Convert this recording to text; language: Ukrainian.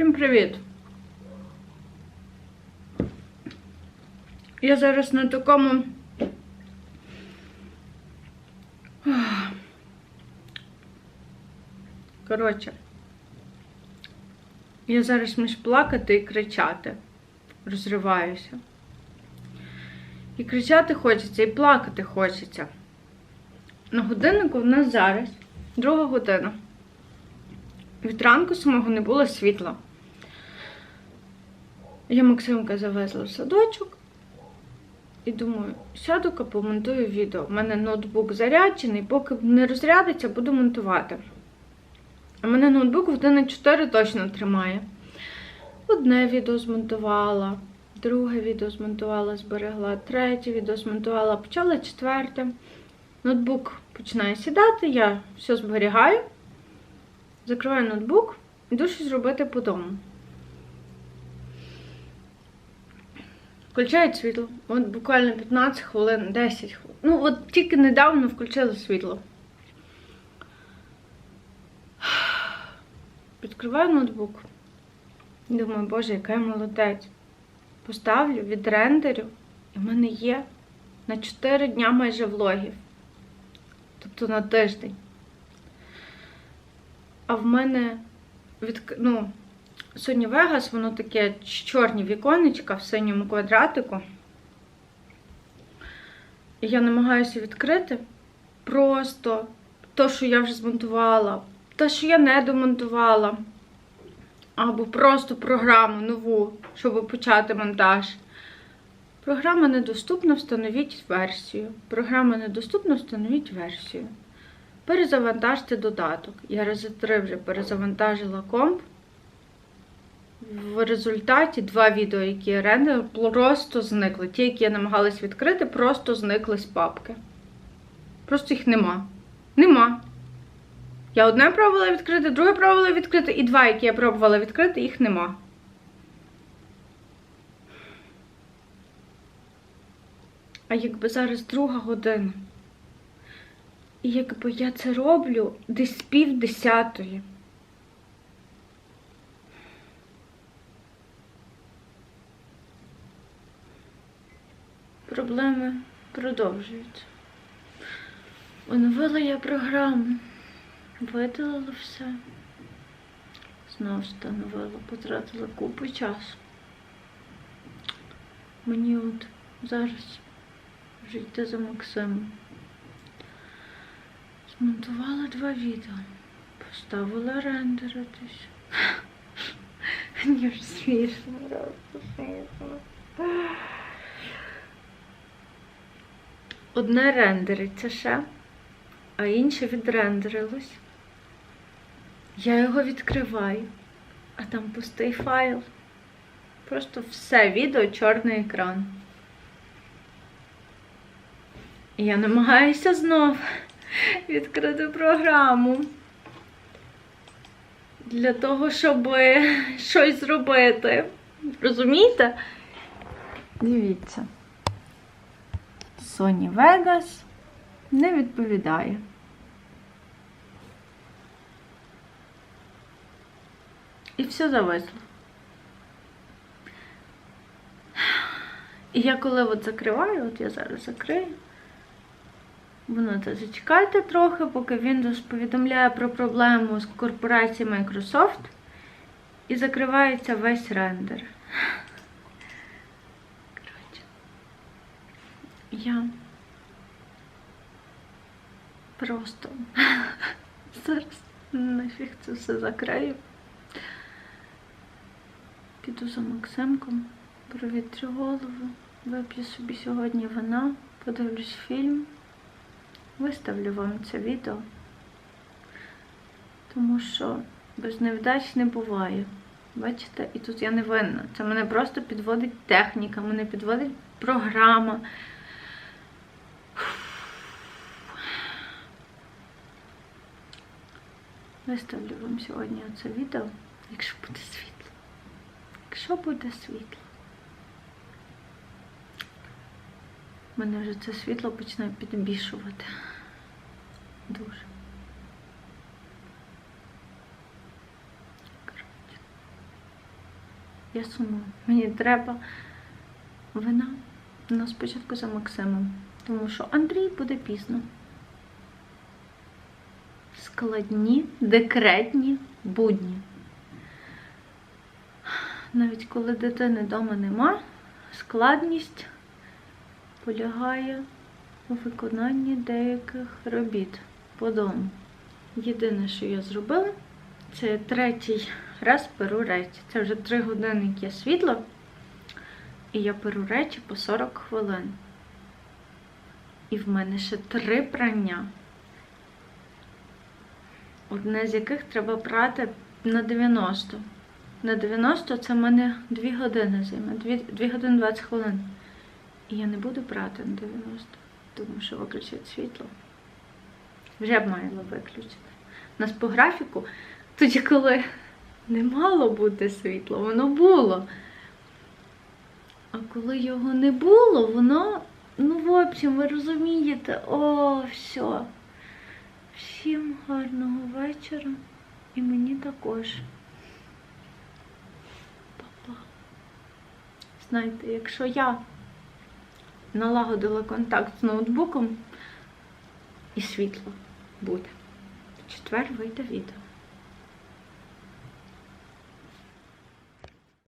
Всім привіт! Я зараз на такому. Коротше, я зараз між плакати і кричати. Розриваюся. І кричати хочеться, і плакати хочеться. На годиннику в нас зараз друга година. Від ранку самого не було світла. Я Максимка завезла в садочок і думаю, сяду-ка помонтую відео. У мене ноутбук заряджений, поки не розрядиться, буду монтувати. А мене ноутбук години 4 точно тримає. Одне відео змонтувала, друге відео змонтувала, зберегла, третє відео змонтувала, почала четверте. Ноутбук починає сідати, я все зберігаю, закриваю ноутбук, іду щось робити по дому. Включають світло. От буквально 15 хвилин, 10 хвилин. Ну, от тільки недавно включили світло. Відкриваю ноутбук. Думаю, боже, яка я молодець. Поставлю, відрендерю, і в мене є на 4 дня майже влогів. Тобто на тиждень. А в мене від, ну, Sony Vegas, воно таке чорні віконечка в синьому квадратику. І я намагаюся відкрити просто то, що я вже змонтувала, те, що я не домонтувала, або просто програму нову, щоб почати монтаж. Програма недоступна, встановіть версію. Програма недоступна, встановіть версію. Перезавантажте додаток. Я рази три вже перезавантажила комп. В результаті два відео, які я рендерила, просто зникли. Ті, які я намагалась відкрити, просто зникли з папки. Просто їх нема. Нема. Я одне пробувала відкрити, друге пробувала відкрити, і два, які я пробувала відкрити, їх нема. А якби зараз друга година. І якби я це роблю десь пів десятої. Проблеми продовжуються. Оновила я програму, видалила все. Знову встановила, потратила купу часу. Мені от зараз вже за Максимом. Змонтувала два відео, поставила рендеритись. Мені ж смішно, просто смішно. Одне рендериться ще, а інше відрендерилось. Я його відкриваю, а там пустий файл. Просто все відео чорний екран. І я намагаюся знов відкрити програму для того, щоб щось зробити. Розумієте? Дивіться. Sony Vegas не відповідає. І все зависло. І я коли от закриваю, от я зараз закрию, воно це зачекайте трохи, поки Windows повідомляє про проблему з корпорацією Microsoft і закривається весь рендер. Я просто зараз нафіг це все закрию. Піду за Максимком, провітрю голову, вип'ю собі сьогодні вина, подивлюсь фільм, виставлю вам це відео, тому що без невдач не буває. Бачите, і тут я не винна. Це мене просто підводить техніка, мене підводить програма. Виставлю вам сьогодні оце відео, якщо буде світло. Якщо буде світло. Мене вже це світло почне підбішувати. Дуже. Я сумую. Мені треба вина. Ну, спочатку за Максимом. Тому що Андрій буде пізно. Складні декретні будні. Навіть коли дитини вдома нема, складність полягає у виконанні деяких робіт по дому. Єдине, що я зробила, це третій раз перу речі. Це вже три години, як є світло, і я перу речі по 40 хвилин. І в мене ще три прання. Одне з яких треба прати на 90. На 90 це в мене 2 години займе, 2, 2 години 20 хвилин. І я не буду брати на 90, тому що виключить світло. Вже б мало виключити. У нас по графіку, тоді, коли не мало бути світло, воно було. А коли його не було, воно, ну, в общем, ви розумієте, о, все. Всім гарного вечора. І мені також. Па-па. Знаєте, якщо я налагодила контакт з ноутбуком, і світло буде. В четвер вийде відео.